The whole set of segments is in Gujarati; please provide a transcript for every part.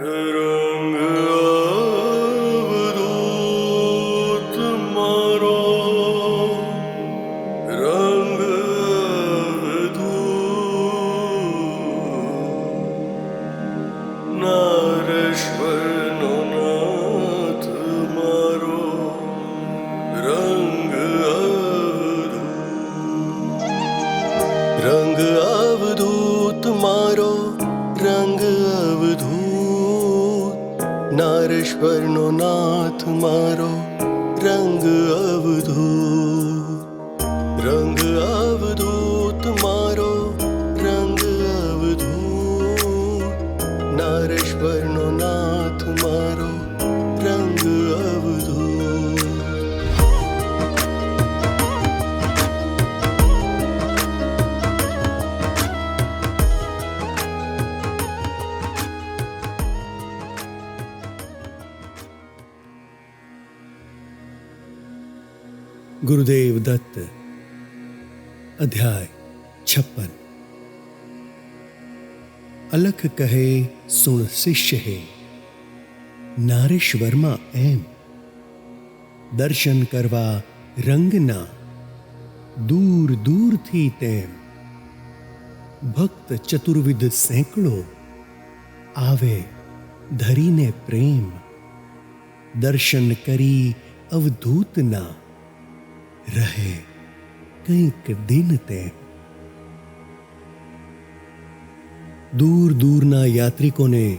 રંગ गुरुदेव दत्त अध्याय छप्पन અલખ કહે સુણ શિષ્ય હે નારેશ્વરમાં એમ દર્શન કરવા રંગના દૂર દૂરથી તેમ ભક્ત ચતુર્વિધ સેંકડો આવે ધરીને પ્રેમ દર્શન કરી અવધૂતના રહે કંઈક દિન તેમ દૂર દૂરના યાત્રિકોને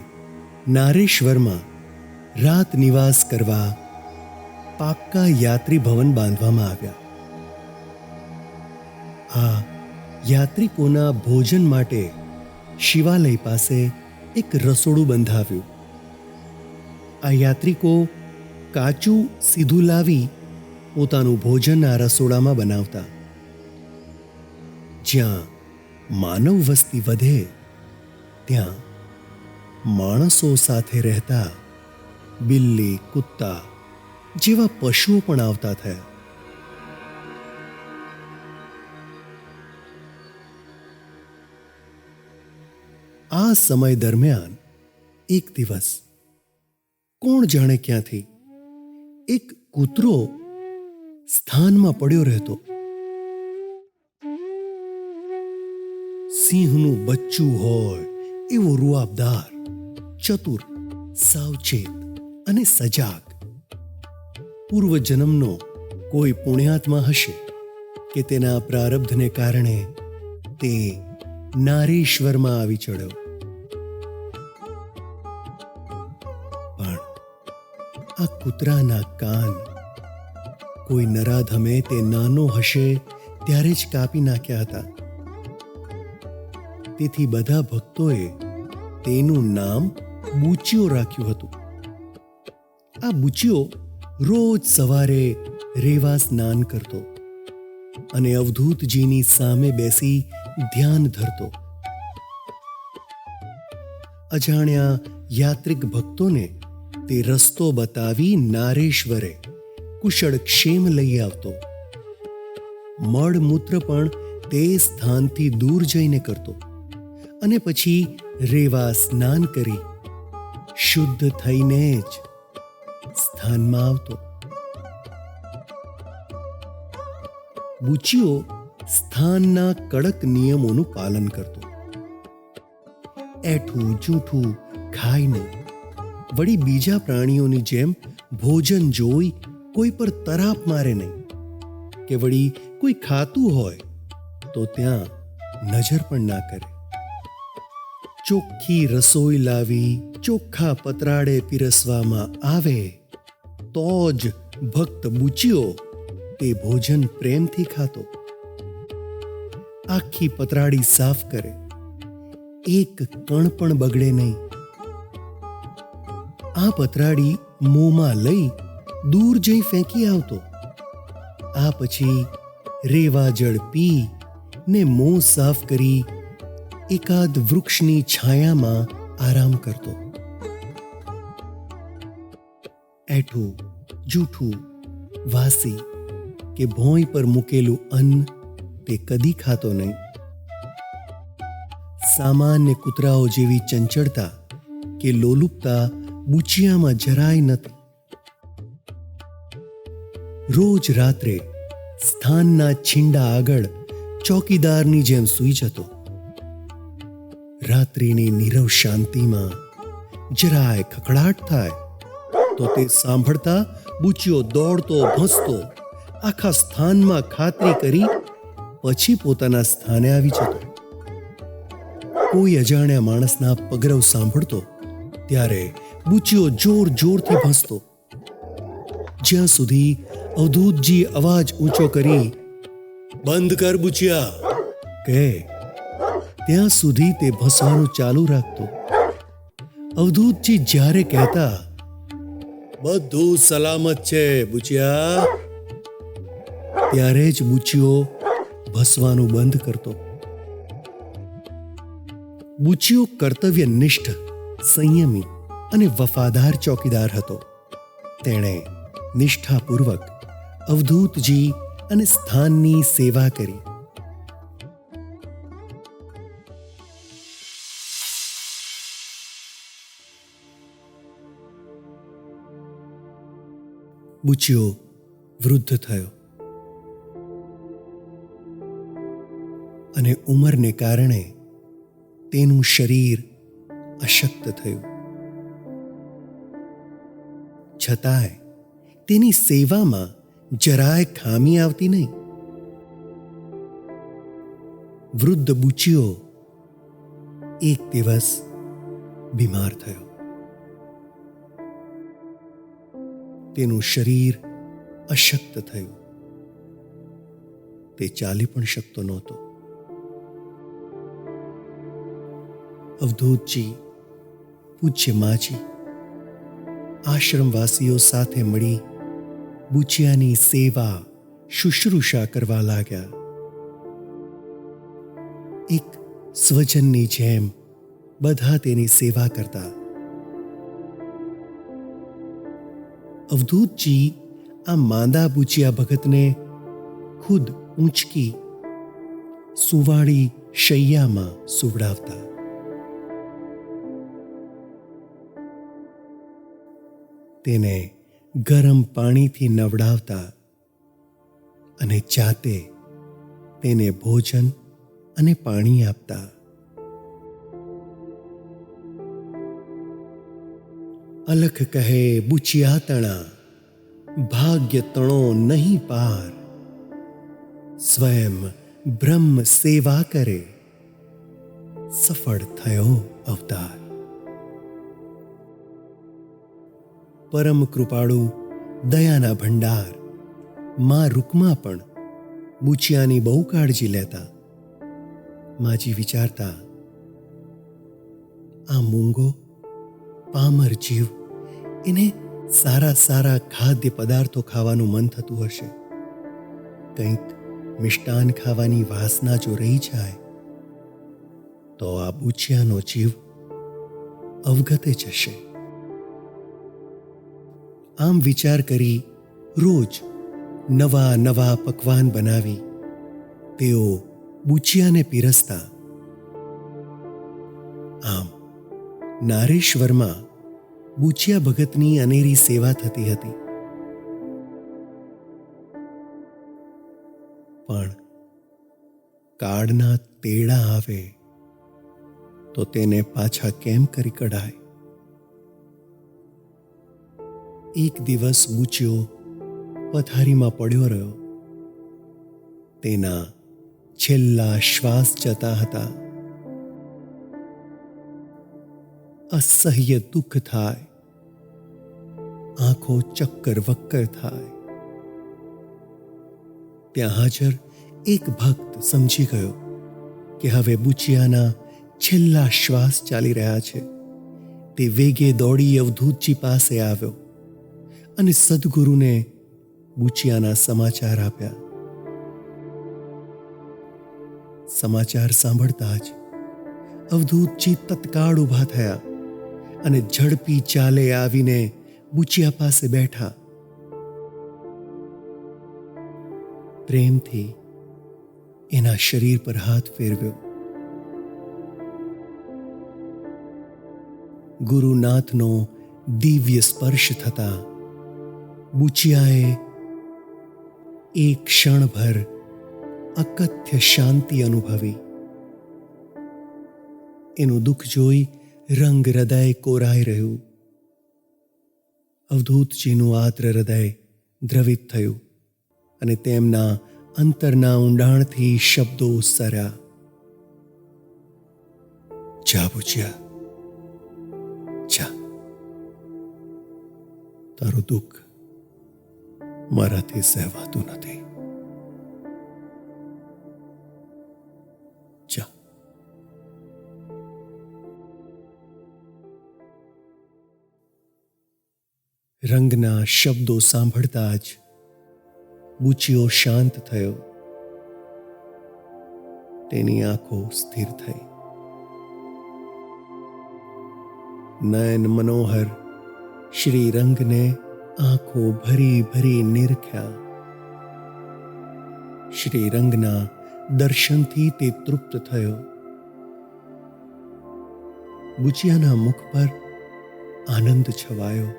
નારેશ્વરમાં રાત નિવાસ કરવા પાક્કા યાત્રી ભવન બાંધવામાં આવ્યા. આ યાત્રિકોના ભોજન માટે શિવાલય પાસે એક રસોડું બંધાવ્યું. આ યાત્રિકો કાચું સીધું લાવી પોતાનું ભોજન આ રસોડામાં બનાવતા. જ્યાં માનવ વસ્તી વધે, ત્યાં માણસો સાથે રહેતા, બિલ્લી, કુત્તા જેવા પશુઓ પણ આવતા થયા. આ સમય દરમિયાન એક દિવસ કોણ જાણે ક્યાંથી એક કૂતરો સ્થાનમાં પડ્યો રહેતો. સિંહનું બચ્ચું હોય એવો રૂઆબદાર, ચતુર, સાવચેત અને સજાગ. પૂર્વ જન્મનો કોઈ પુણ્યાત્મા હશે કે તેના પ્રારબ્ધને કારણે તે નારેશ્વરમાં આવી ચડ્યો. પણ આ કૂતરાના કાન કોઈ નરાધમે તે નાનો હશે ત્યારે જ કાપી નાખ્યા હતા. તેથી બધા ભક્તોએ તેનું નામ બુચિયો રાખ્યું હતું. આ બુચિયો રોજ સવારે રેવા સ્નાન કરતો અને અવધૂતજીની સામે બેસી ધ્યાન ધરતો. અજાણ્યા યાત્રિક ભક્તોને તે રસ્તો બતાવી નારેશ્વરે કુશળ ક્ષેમ લઈ આવતો. મળમૂત્ર પણ તે સ્થાનથી દૂર જઈને કરતો. અને પછી રેવા સ્નાન કરી શુદ્ધ થઈને જ સ્થાનમાં આવતો. બુચીઓ સ્થાનના કડક નિયમોનું પાલન કરતો. એઠું જૂઠું ખાઈને વળી બીજા પ્રાણીઓની જેમ ભોજન જોઈ કોઈ પર તરાપ મારે નહીં. કે વળી કોઈ ખાતું હોય, તો ત્યાં નજર પણ ના કરે. ચોખ્ખી રસોઈ લાવી, ચોખ્ખા પતરાડે પીરસવામાં આવે, તો જ ભક્ત બુચિયો તે ભોજન પ્રેમથી ખાતો. આખી પતરાડી સાફ કરે. એક કણ પણ બગડે નહીં. આ પતરાડી મોંમાં લઈ દૂર જઈ ફેંકી આવતો. આ પછી રેવા જળ પી ને મોં સાફ કરી એકાદ વૃક્ષની છાયામાં આરામ કરતો. એઠું, જૂઠું, વાસી કે ભોંય પર મૂકેલું અન્ન તે કદી ખાતો નહીં. સામાન્ય કૂતરાઓ જેવી ચંચળતા કે લોલુપતા બુચિયામાં જરાય નથી રોજ રાત્રે સ્થાનના છીંડા આગળ ચોકીદારની જેમ સૂઈ જતો. રાત્રિની નીરવ શાંતિમાં જરાય ખકડાટ થાય તો તે સાંભળતા બુચિયો દોડતો, ભસતો, આખા સ્થાનમાં ખાતરી કરી પછી પોતાના સ્થાને આવી જતો. કોઈ અજાણ્યા માણસના પગરવ સાંભળતો ત્યારે બુચિયો જોર જોરથી ભસતો. જ્યાં સુધી અવધૂતજી અવાજ ઊંચો કરી, બંધ કર બુચિયા. કહે, ત્યાં સુધી તે ભસવાનું ચાલુ રાખતો. અવધૂતજી જ્યારે કહેતા, બધું સલામત છે બુચિયા. ત્યારે જ બુચિયો ભસવાનું બંધ કરતો. બુચિયો કર્તવ્યનિષ્ઠ સંયમી અને વફાદાર ચોકીદાર હતો. તેણે નિષ્ઠાપૂર્વક અવધૂતજી અને સ્થાનની સેવા કરી. બુચિયો, વૃદ્ધ થયો. અને ઉંમરને કારણે તેનું શરીર અશક્ત થયું. છતાંય તેની સેવામાં જરાય ખામી આવતી નહીં. વૃદ્ધ બુચીઓ એક દિવસ બીમાર થયો. તેનું શરીર અશક્ત થયું. તે ચાલી પણ શકતો નહોતો. અવધૂતજી પૂજ્ય માજી આશ્રમવાસીઓ સાથે મળી બુચિયાની સેવા શુશ્રૂષા કરવા લાગ્યા. એક સ્વજનની જેમ બધા તેની સેવા કરતા. અવધૂતજી આ માંદા બુચિયા ભગતને ખુદ ઊંચકી સુવાળી શૈયામાં સુવડાવતા. તેને ગરમ પાણીથી નવડાવતા અને જાતે તેને ભોજન અને પાણી આપતા. અલખ કહે, બુચિયા તણા, ભાગ્ય તણો નહીં પાર. સ્વયં બ્રહ્મ સેવા કરે, સફળ થયો અવતાર. પરમ કૃપાળુ, દયાના ભંડાર. માં રૂકમાં પણ બુચિયાની બહુ કાળજી લેતા. માજી વિચારતા, આ મૂંગો, પામર જીવ, એને સારા સારા ખાદ્ય પદાર્થો ખાવાનું મન થતું હશે. કંઈક મિષ્ટાન ખાવાની વાસના જો રહી જાય, તો આ બુચિયાનો જીવ અવગતે જશે. આમ વિચાર કરી રોજ નવા નવા પકવાન બનાવી. તેઓ બુચિયાને પીરસતા. આમ નારેશ્વરમાં બુચિયા ભગતની અનેરી સેવા થતી હતી. પણ કાળના તેડા આવે તો તેને પાછા કેમ કરી કઢાય? એક દિવસ બુચ્યો પથારીમાં પડ્યો રહ્યો. તેના છેલ્લા શ્વાસ જતા હતા. અસહ્ય દુઃખ થાય. આંખો ચક્કર વક્કર થાય. ત્યાં હાજર એક ભક્ત સમજી ગયો કે હવે બુચિયાના છેલ્લા શ્વાસ ચાલી રહ્યા છે. તે વેગે દોડી અવધૂતજી પાસે આવ્યો. અને સદગુરુને બુચિયાના સમાચાર આપ્યા. સમાચાર સાંભળતા જ અવધૂતજી તત્કાળ ઊભા થયા અને ઝડપી ચાલે આવીને બુચિયા પાસે બેઠા. પ્રેમથી એના શરીર પર હાથ ફેરવ્યો. ગુરુનાથનો દિવ્ય સ્પર્શ થતા બુચિયાએ એક ક્ષણભર અકથ્ય શાંતિ અનુભવી. એનું દુઃખ જોઈ રંગ હૃદય કોરાઈ રહ્યું. અવધૂતજીનું આત્ર હૃદય દ્રવિત થયું અને તેમના અંતરના ઊંડાણથી શબ્દો સર્યા જા બુચિયા જા. તારું દુઃખ મારાથી સહેવાતું નથી. રંગના શબ્દો સાંભળતા જ બુચિયો શાંત થયો. તેની આંખો સ્થિર થઈ. નયન મનોહર શ્રી રંગને આંખો ભરી ભરી નિરખ્યા શ્રી રંગના દર્શનથી તે તૃપ્ત થયો બુચિયાના મુખ પર આનંદ છવાયો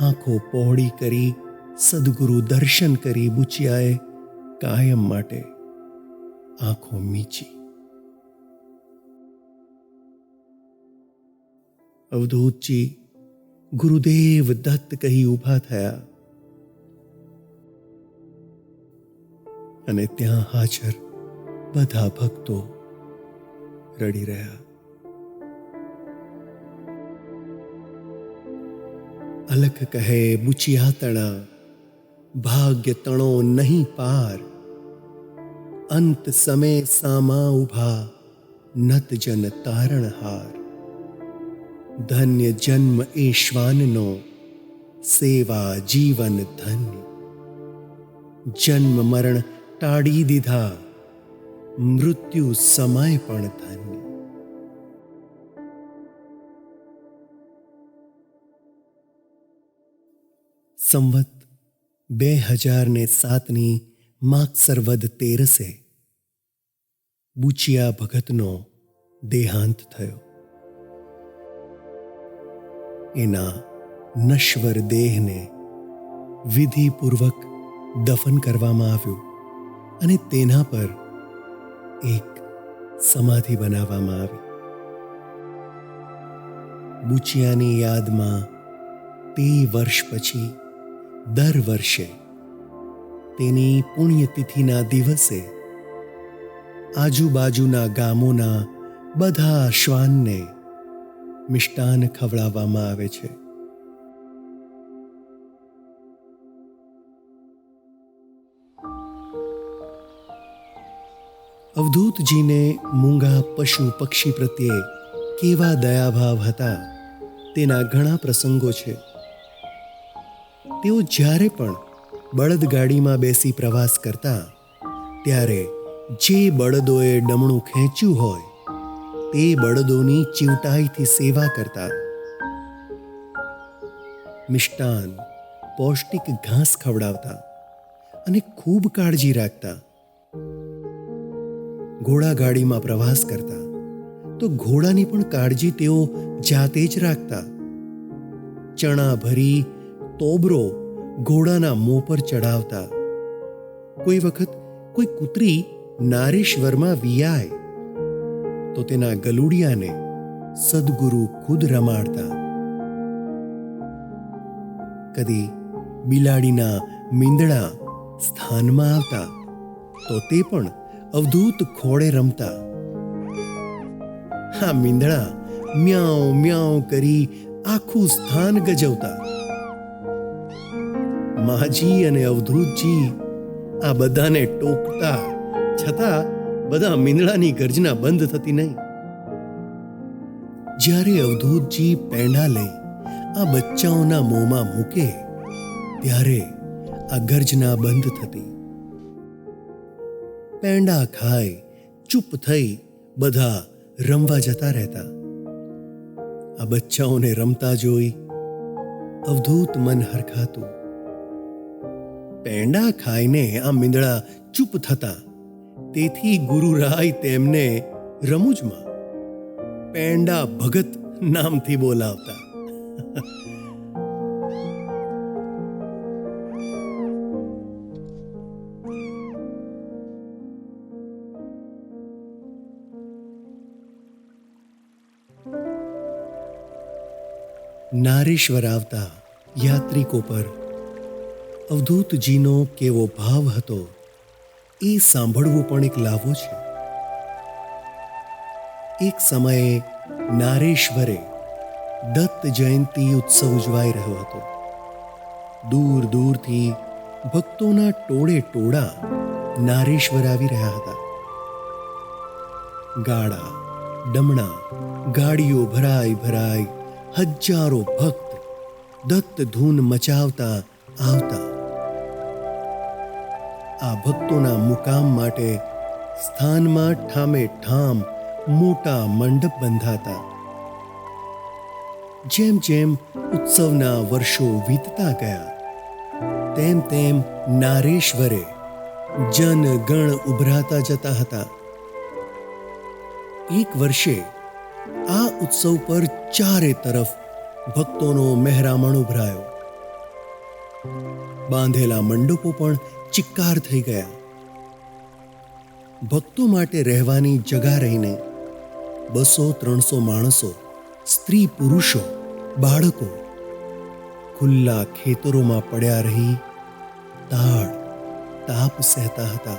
આંખો પહોળી કરી સદગુરુ દર્શન કરી બુચિયાએ કાયમ માટે આંખો મીચી અવધૂતજી ગુરુદેવ દત્ત કહી ઊભા થયા. અને ત્યાં હાજર બધા ભક્તો રડી રહ્યા. અલખ કહે બુચિયા તણા ભાગ્ય તણો નહીં પાર. અંત સમય સામા ઊભા નત જન તારણહાર ધન્ય જન્મ એ શ્વાનનો સેવા જીવન ધન્ય જન્મ મરણ ટાળી દીધા મૃત્યુ સમય પણ ધન્ય સંવત બે હજાર ને સાતની માગસરવદ તેરસે બુચિયા ભગતનો દેહાંત થયો એના નશ્વર દેહને વિધિપૂર્વક દફન કરવામાં આવ્યું અને તેના પર એક સમાધિ બનાવવામાં આવી. બુચિયાની યાદમાં તે વર્ષ પછી, દર વર્ષે તેની પુણ્યતિથિના દિવસે આજુબાજુના ગામોના બધા શ્વાનને મિષ્ટાન ખવડાવવામાં આવે છે. અવધૂતજીને મૂંગા પશુ પક્ષી પ્રત્યે કેવા દયાભાવ હતા તેના ઘણા પ્રસંગો છે. તેઓ જ્યારે પણ બળદગાડીમાં બેસી પ્રવાસ કરતા, ત્યારે જે બળદોએ ડમણું ખેંચ્યું હોય તે બળદોની ચીવટાઈથી સેવા કરતા. મિષ્ટાન પૌષ્ટિક ઘાસ ખવડાવતા અને ખૂબ કાળજી રાખતા. ઘોડા ગાડીમાં પ્રવાસ કરતા. તો ઘોડાની પણ કાળજી તેઓ જાતે જ રાખતા. ચણા ભરી તોબરો ઘોડાના મોં પર ચડાવતા કોઈ વખત કોઈ કૂતરી નારેશ્વરમાં વિયાય. તો તેના ગલુડિયાને સદગુરુ ખુદ રમાડતા. કદી બિલાડીના મીંદડા સ્થાનમાં આવતા, તો તે પણ અવધૂત ખોળે રમતા. હા મીંદડા મ્યાઉ મ્યાઉ કરી આખું સ્થાન ગજવતા. માજી અને અવધૂતજી આ બધાને ટોકતા, છતાં બધા મીંદડાની ગર્જના બંધ થતી નહીં. જ્યારે અવધૂતજી પેંડા લઈ આ બચ્ચાઓના મોંમાં મૂકે, ત્યારે આ ગર્જના બંધ થતી. પેંડા ખાઈ ચૂપ થઈ બધા રમવા જતા રહેતા. આ બચ્ચાઓને રમતા જોઈ અવધૂત મન હરખાતું. પેંડા ખાઈને આ મીંદડા ચૂપ થતા તેથી ગુરુરાય તેમને રમૂજમાં પેંડા ભગત નામથી બોલાવતા. નારેશ્વર આવતા યાત્રિકો પર અવધૂતજીનો કેવો ભાવ હતો એ સાંભળવું પણ એક લાવો છે. એક સમયે નારેશ્વરે દત્ત જયંતિ ઉત્સવ ઉજવાઈ રહ્યો હતો. દૂર દૂરથી ભક્તોના ટોળે ટોળા નારેશ્વર આવી રહ્યા હતા. ગાડા ડમણા, ગાડીઓ ભરાઈ ભરાઈ હજારો ભક્ત દત્ત ધૂન મચાવતા આવતા આ ભક્તોના મુકામ માટે સ્થાનમાં ઠામે ઠામ મોટા મંડપ બંધાતા. જેમ જેમ ઉત્સવના વર્ષો વીતતા ગયા, તેમ તેમ નારેશ્વરે જન ગણ ઉભરાતા જતા હતા. એક વર્ષે આ ઉત્સવ પર ચારે તરફ ભક્તોનો મહેરામણ ઉભરાયો. બાંધેલા મંડપો પણ ચિક્કાર થઈ ગયા. ભક્તો માટે રહેવાની જગા રહીને બસો ત્રણસો માણસો, સ્ત્રી પુરુષો, બાળકો ખુલ્લા ખેતરોમાં પડ્યા રહી તાળ તાપ સહેતા હતા.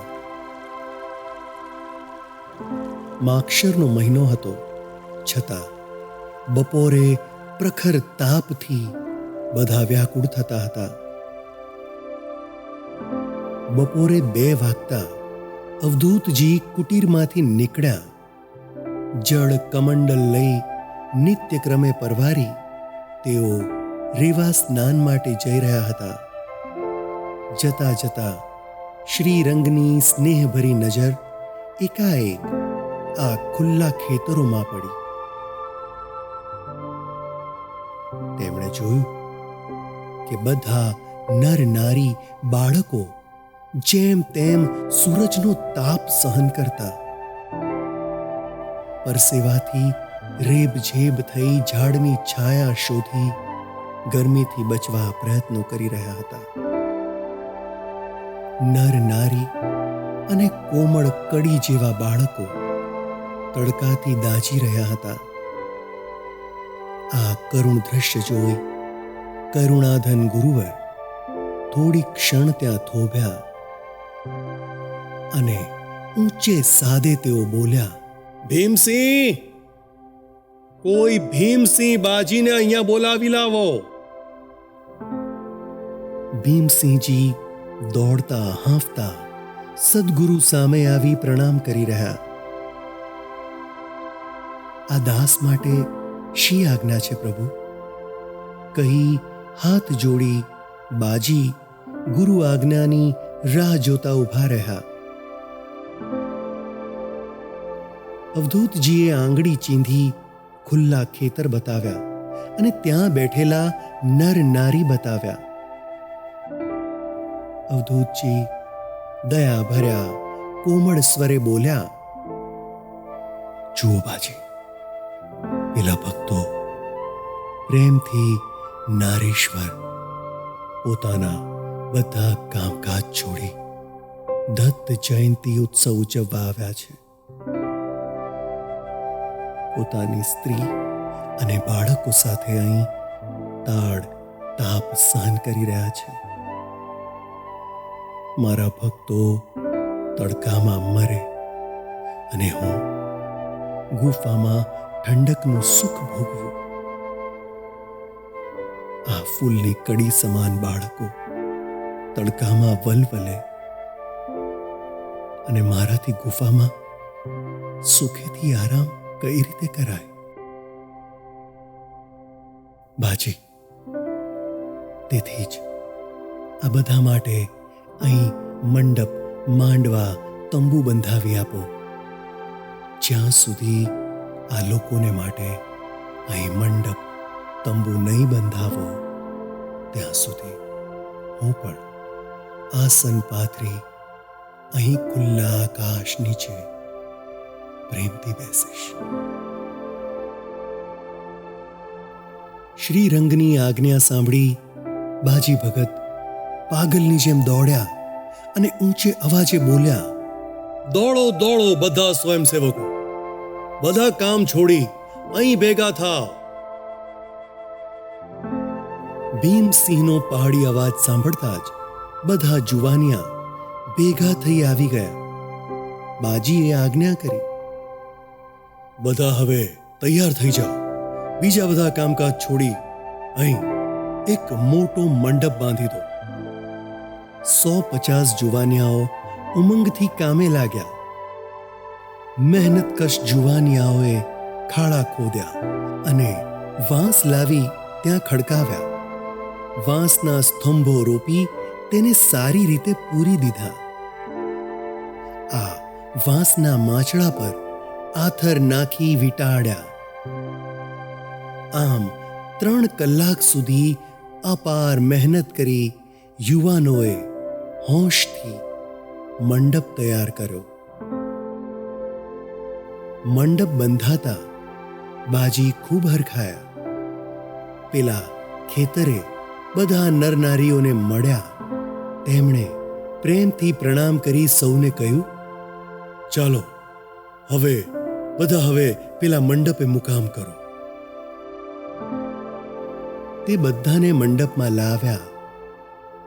માક્ષરનો મહિનો હતો, છતાં બપોરે પ્રખર તાપથી બધા વ્યાકુળ થતા હતા. બપોરે બે વાગતા અવધૂતજી કુટીરમાંથી નીકળ્યા. જળ કમંડલ લઈ નિત્યક્રમે પરવારી તેઓ રેવા સ્નાન માટે જઈ રહ્યા હતા. જતા જતા શ્રીરંગની સ્નેહભરી નજર એકાએક આ ખુલ્લા ખેતરોમાં પડી. તેમણે જોયું કે બધા નર નારી બાળકો જેમ તેમ સૂરજનો તાપ સહન કરતા. પરસેવાથી રેબઝેબ થઈ ઝાડની છાયા શોધી ગરમીથી બચવા પ્રયત્નો કરી રહ્યા હતા. નર નારી અને કોમળ કડી જેવા બાળકો તડકાથી દાજી રહ્યા હતા. આ કરુણ દ્રશ્ય જોઈ કરુણાધન ગુરુવર થોડી ક્ષણ ત્યાં થોભ્યા. અને ઊંચે સાદે તેઓ બોલ્યા, ભીમસિંહ! કોઈ ભીમસિંહ બાજીને અહીંયા બોલાવી લાવો. ભીમસિંહજી દોડતા, હાંફતા, સદગુરુ સામે આવી પ્રણામ કરી રહ્યા. આ દાસ માટે શી આજ્ઞા છે પ્રભુ? કહી હાથ જોડી બાજી ગુરુ આજ્ઞાની રાહ જોતા ઊભા રહ્યા. અવધૂતજીએ આંગળી ચીંધી ખુલ્લા ખેતર બતાવ્યા અને ત્યાં બેઠેલા નર નારી બતાવ્યા. અવધૂતજી દયા ભર્યા, કોમળ સ્વરે બોલ્યા, જુઓ બાજી, પેલા ભક્તો પ્રેમથી નારેશ્વર પોતાના બધા કામકાજ છોડી દત્ત જયંતી ઉત્સવ ઉજવવા આવ્યા છે. પોતાની સ્ત્રી અને બાળકો સાથે અહીં તાળ તાપ સહન કરી રહ્યા છે. મારા ભક્તો તડકામાં મરે અને હું ગુફામાં ઠંડકનું સુખ ભોગવું. આ ફૂલની કડી સમાન બાળકો તડકામાં વલવલે અને મારાથી ગુફામાં સુખેથી આરામ કઈ રીતે કરાય? બાજી, તેથી જ આ બધા માટે અહીં મંડપ, માંડવા, તંબુ બંધાવી આપો. જ્યાં સુધી આ લોકોને માટે અહીં મંડપ, તંબુ નહીં બંધાવો, ત્યાં સુધી હું પણ આસન પાથરી અહીં ખુલ્લા આકાશ નીચે પ્રેમથી બેસીશ. શ્રીરંગની આજ્ઞા સાંભળી બાજી ભગત પાગલની જેમ દોડ્યા અને ઊંચે અવાજે બોલ્યા, દોડો દોડો બધા સ્વયંસેવકો. બધા કામ છોડી અહીં ભેગા થાવ ભીમસિંહનો પહાડી અવાજ સાંભળતા જ બધા જુવાનિયા ભેગા થઈ આવી ગયા. બાજીએ આજ્ઞા કરી બધા હવે તૈયાર થઈ જાઓ. બીજા બધા કામકાજ છોડી અહીં એક મોટો મંડપ બાંધી દો. સો પચાસ જુવાનિયાઓ ઉમંગથી કામે લાગ્યા. મહેનતકશ જુવાનિયાઓએ ખાડા ખોદ્યા અને વાંસ લાવી ત્યાં ખડકાવ્યા. વાંસના સ્તંભો રોપી તેને સારી રીતે પૂરી દીધા. આ વાંસના માછડા પર આથર નાખી વીંટાળ્યા આમ ત્રણ કલાક સુધી અપાર મહેનત કરી યુવાનોએ હોશથી મંડપ તૈયાર કર્યો. મંડપ બંધાતા બાજી ખૂબ હરખાયા. પેલા ખેતરે બધા નરનારીઓને મળ્યા. તેમણે પ્રેમથી પ્રણામ કરી સૌને કહ્યું, ચાલો, હવે બધા હવે પેલા મંડપે મુકામ કરો. તે બધાને મંડપમાં લાવ્યા.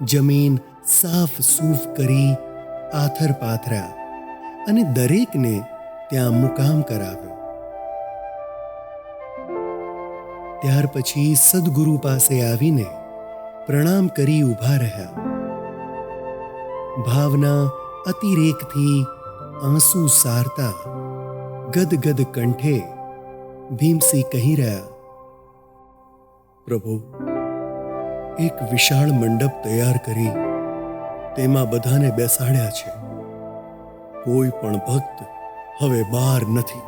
જમીન સાફ સૂફ કરી આથર પાથર્યા અને દરેકને ત્યાં મુકામ કરાવ્યો. ત્યાર પછી સદગુરુ પાસે આવીને પ્રણામ કરી ઊભા રહ્યા. ભાવના અતિરેકથી આંસુ સારતા ગદગદ કંઠે ભીમસિંહ કહી રહ્યા પ્રભુ એક વિશાળ મંડપ તૈયાર કરી તેમાં બધાને બેસાડ્યા છે કોઈ પણ ભક્ત હવે બહાર નથી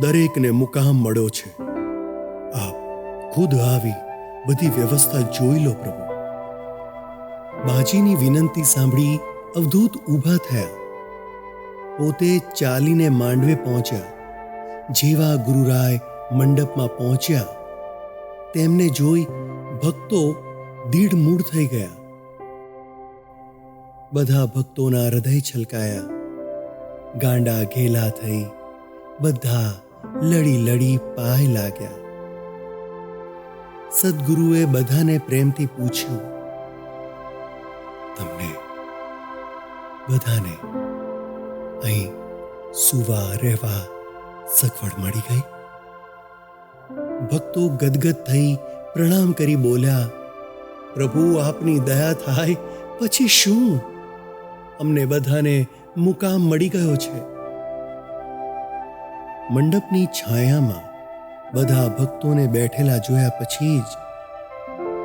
દરેકને મુકામ મળ્યો છે આપ ખુદ આવી બધી વ્યવસ્થા જોઈ લો પ્રભુ બાજીની વિનંતી સાંભળી અવધૂત ઊભા થયા પોતે ચાલીને માંડવે પહોંચ્યા. જેવા ગુરુરાય મંડપમાં પહોંચ્યા. તેમને જોઈ ભક્તો દીઢ મૂળ થઈ ગયા. બધા ભક્તોના હૃદય છલકાયા. ગાંડા ઘેલા થઈ બધા લડી લડી પાય લાગ્યા. સદગુરુએ બધાને પ્રેમથી પૂછ્યું, તમને બધાને અહીં સુવા, રહેવા સગવડ મળી ગઈ. ભક્તો ગદગદ થઈ પ્રણામ કરી બોલ્યા, પ્રભુ, આપની દયા થાય, પછી શું? અમને બધાને મુકામ મળી ગયો છે. મંડપની છાયામાં બધા ભક્તોને બેઠેલા જોયા પછી જ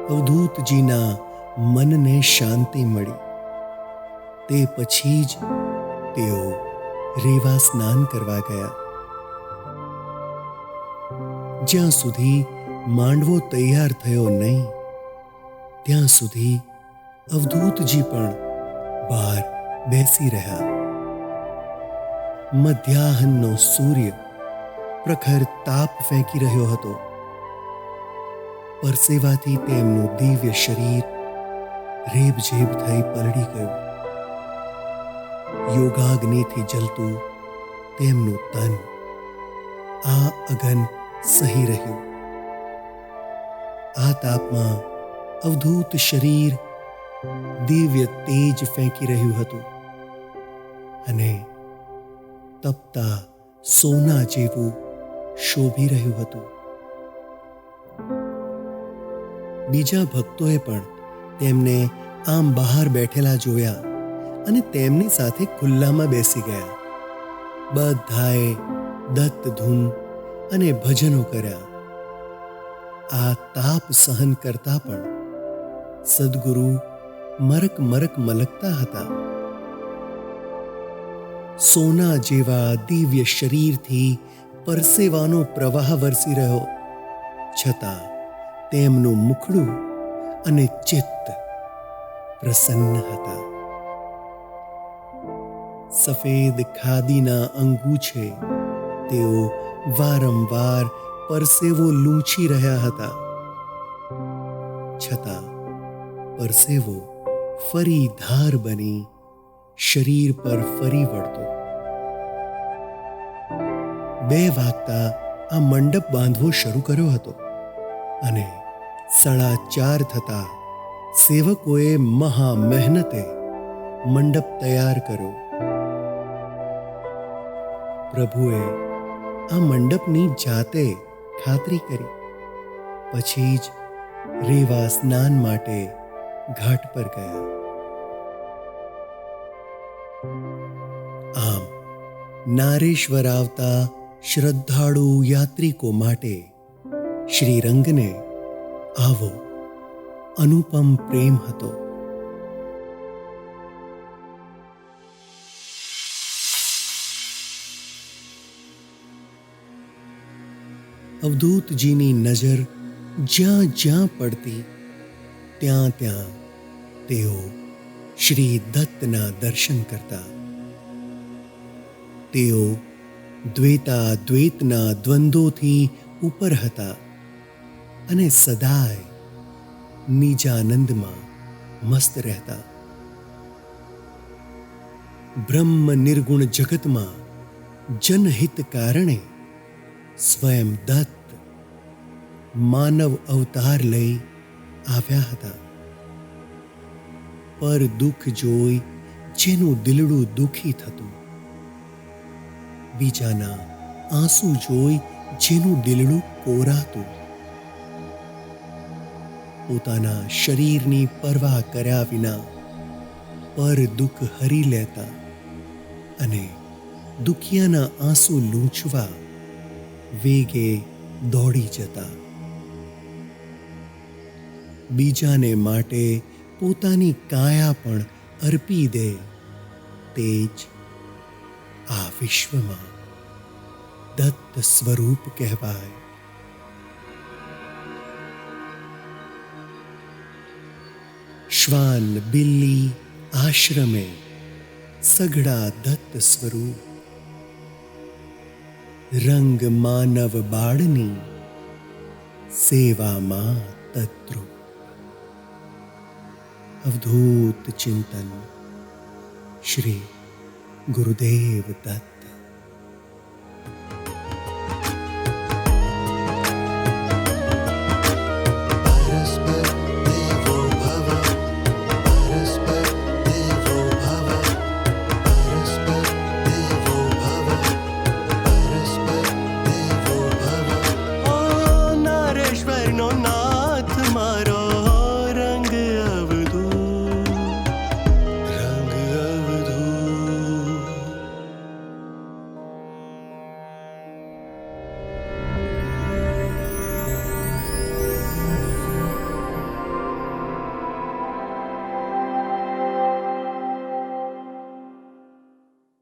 અવધૂતજીના મનને શાંતિ મળી. તે પછી જ તેઓ રેવા સ્નાન કરવા ગયા. જ્યાં સુધી માંડવો તૈયાર થયો નહીં, ત્યાં સુધી અવધૂતજી પણ બહાર બેસી રહ્યા. મધ્યાહનનો સૂર્ય પ્રખર તાપ ફેંકી રહ્યો હતો. પરસેવાથી તેમનું દિવ્ય શરીર રેબઝેબ થઈ પલળી ગયું. યોગાગ્નિથી જલતું તેમનું તન આ અગન સહી રહ્યું. આ તાપમાં અવધૂત શરીર દિવ્ય તેજ ફેંકી રહ્યું હતું અને તપતા સોના જેવું શોભી રહ્યું હતું. બીજા ભક્તોએ પણ તેમને આમ બહાર બેઠેલા જોયા. અને તેમની સાથે ખુલ્લામાં બેસી ગયા. બધાએ દત્ત ધૂન અને ભજનો કર્યા. આ તાપ સહન કરતા પણ સદગુરુ મરક મરક મલકતા હતા. સોના જેવા દિવ્ય શરીરથી પરસેવાનો પ્રવાહ વરસી રહ્યો. છતાં તેમનું મુખડું અને ચિત્ત પ્રસન્ન હતા. સફેદ ખાદીના અંગૂછે તેઓ વારંવાર પરસેવો લૂંછી રહ્યા હતા. છતાં પરસેવો ફરી ધાર બની, શરીર પર ફરી વળતો. બે વાગતા આ મંડપ બાંધવો શરૂ કર્યો હતો અને સાડા ચાર થતા સેવકોએ મહા મહેનતે મંડપ તૈયાર કર્યો. પ્રભુએ આ મંડપની જાતે ખાતરી કરી. પછી જ રેવા સ્નાન માટે ઘાટ પર ગયા. આમ નારેશ્વર આવતા શ્રદ્ધાળુ યાત્રિકો માટે શ્રીરંગને આવો અનુપમ પ્રેમ હતો. અવધૂતજીની નજર જ્યાં જ્યાં પડતી, ત્યાં ત્યાં તેઓ શ્રી દત્તના દર્શન કરતા. તેઓ દ્વૈતા દ્વૈતના દ્વંદ્વોથી ઉપર હતા અને સદાય નિજાનંદમાં મસ્ત રહેતા. બ્રહ્મ નિર્ગુણ જગતમાં જનહિત કારણે સ્વયં દત્ત માનવ અવતાર લઈ આવ્યા હતા. પર દુઃખ જોઈ જેનું દિલડું દુઃખી થતું. બીજાના આંસુ જોઈ જેનું દિલડું કોરાતું. પોતાના શરીરની પરવા કર્યા વિના પર દુઃખ હરી લેતા અને દુખિયાના આંસુ લૂંછવા વેગે દોડી જતા. બીજાને માટે પોતાની કાયા પણ અર્પી દે. તે જ આ વિશ્વમાં દત્ત સ્વરૂપ કહેવાય. શ્વાન બિલ્લી આશ્રમે સઘળા દત્ત સ્વરૂપ રંગ માનવ બાળની સેવામાં તદ્રુપ અવધૂત ચિંતન શ્રી ગુરુદેવ દત્ત